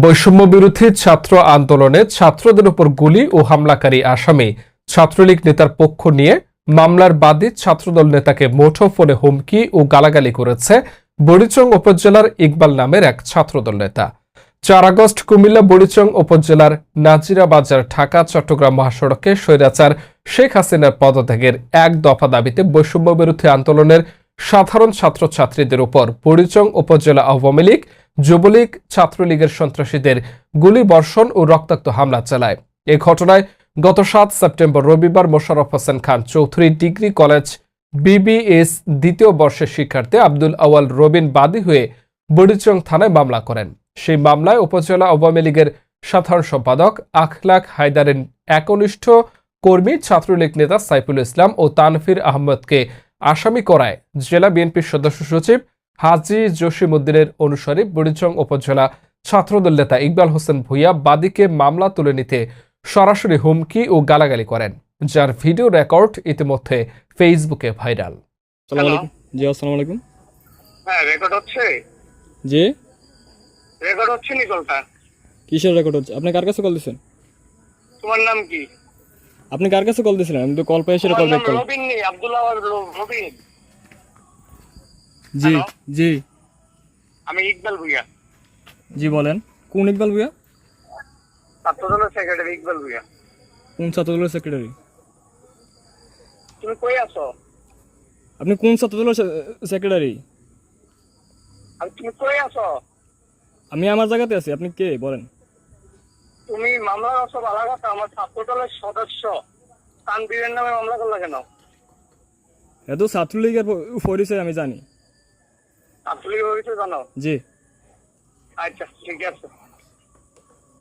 বৈষম্য বিরোধী ছাত্র আন্দোলনে ছাত্রদের উপর গুলি ও হামলাকারী আসামি। ছাত্রলীগ নেতার পক্ষ নিয়ে মামলার বাদী ছাত্রদল নেতাকে মুঠোফোনে হুমকি ও গালাগালি করেছে বড়িচং উপজেলার ইকবাল নামের এক ছাত্রদল নেতা। চার আগস্ট কুমিল্লা বড়িচং উপজেলার নাজিরা বাজার, ঢাকা, চট্টগ্রাম মহাসড়কে স্বৈরাচার শেখ হাসিনার পদত্যাগের এক দফা দাবিতে বৈষম্য বিরোধী আন্দোলনের সাধারণ ছাত্রছাত্রীদের উপর বড়িচং উপজেলা আওয়ামী লীগ, যুবলীগ, ছাত্রলীগের সন্ত্রাসীদের গুলি বর্ষণ ও রক্তাক্ত হামলা চালায়। এ ঘটনায় গত সাত সেপ্টেম্বর রবিবার Mosharraf Hossain Khan Chowdhury degree college BBS দ্বিতীয় বর্ষের শিক্ষার্থী আব্দুল আওয়াল রবিন বাদী হয়ে বড়িচং থানায় মামলা করেন। সেই মামলায় উপজেলা আওয়ামী লীগের সাধারণ সম্পাদক আখলাক হায়দারের একনিষ্ঠ কর্মী ছাত্রলীগ নেতা সাইফুল ইসলাম ও তানফির আহমদকে আসামি করায় জেলা বিএনপির সদস্য সচিব হাজি জসিমউদ্দিনের অনুসারী বুড়িচং উপজেলা ছাত্রদল নেতা ইকবাল হোসেন ভুইয়া বাদীকে মামলা তুলে নিতে সরাসরি হুমকি ও গালাগালি করেন যার ভিডিও রেকর্ড ইতিমধ্যে ফেসবুকে ভাইরাল। জি আসসালামু আলাইকুম। হ্যাঁ রেকর্ড হচ্ছে? জি। রেকর্ড হচ্ছে কিসের রেকর্ড হচ্ছে? আপনি কার কাছে কল দিছেন? তোমার নাম কি? আপনি কার কাছে কল দিছিলেন আমি তো কল পেয়ে সেটা কল ব্যাক করলাম। রবিন নেই আব্দুল্লাহ রবিন। জি জি। আমি ইকবাল ভুইয়া। জি বলেন। কোন ইকবাল ভুইয়া? ছাত্রদলের সেক্রেটারি ইকবাল ভুইয়া। কোন ছাত্রদলের সেক্রেটারি তুমি কই আছো? আপনি কোন ছাত্রদলের সেক্রেটারি তুমি কই আছো? আমি আমার জায়গাতে আছি আপনি কে? বলেন। তুমি মামলা সব আলাদা কথা আমার ছাত্রদলের সদস্য তানবীরের নামে মামলা করলা কেন? এত ছাত্রলীগের প- পরিচয় আমি জানি। ছাত্রলীগের পরিচয় জানো? জি। আচ্ছা ঠিক আছে।